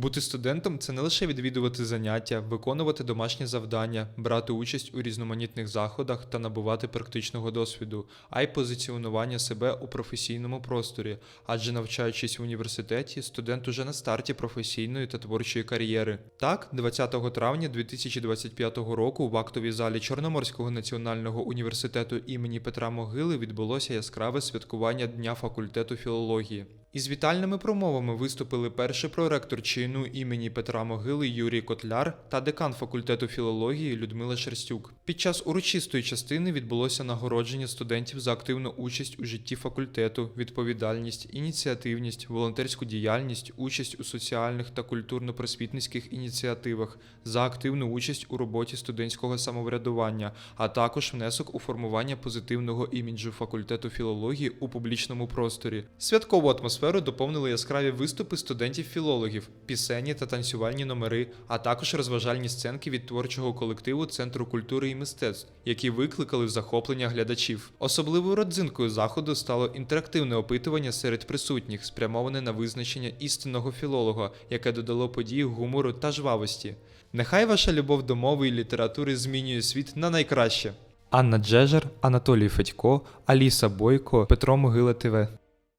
Бути студентом це не лише відвідувати заняття, виконувати домашні завдання, брати участь у різноманітних заходах та набувати практичного досвіду, а й позиціонування себе у професійному просторі. Адже навчаючись в університеті, студент уже на старті професійної та творчої кар'єри. Так, 20 травня 2025 року в актовій залі Чорноморського національного університету імені Петра Могили відбулося яскраве святкування Дня факультету філології. Із вітальними промовами виступили перший проректор чину імені Петра Могили Юрій Котляр та декан факультету філології Людмила Шерстюк. Під час урочистої частини відбулося нагородження студентів за активну участь у житті факультету, відповідальність, ініціативність, волонтерську діяльність, участь у соціальних та культурно-просвітницьких ініціативах, за активну участь у роботі студентського самоврядування, а також внесок у формування позитивного іміджу факультету філології у публічному просторі. Святкову атмосферу доповнили яскраві виступи студентів-філологів, пісенні та танцювальні номери, а також розважальні сценки від творчого колективу Центру культури і мистецтв, які викликали захоплення глядачів. Особливою родзинкою заходу стало інтерактивне опитування серед присутніх, спрямоване на визначення істинного філолога, яке додало події гумору та жвавості. Нехай ваша любов до мови і літератури змінює світ на найкраще. Анна Джежер, Анатолій Федько, Аліса Бойко, Петро Могила ТВ.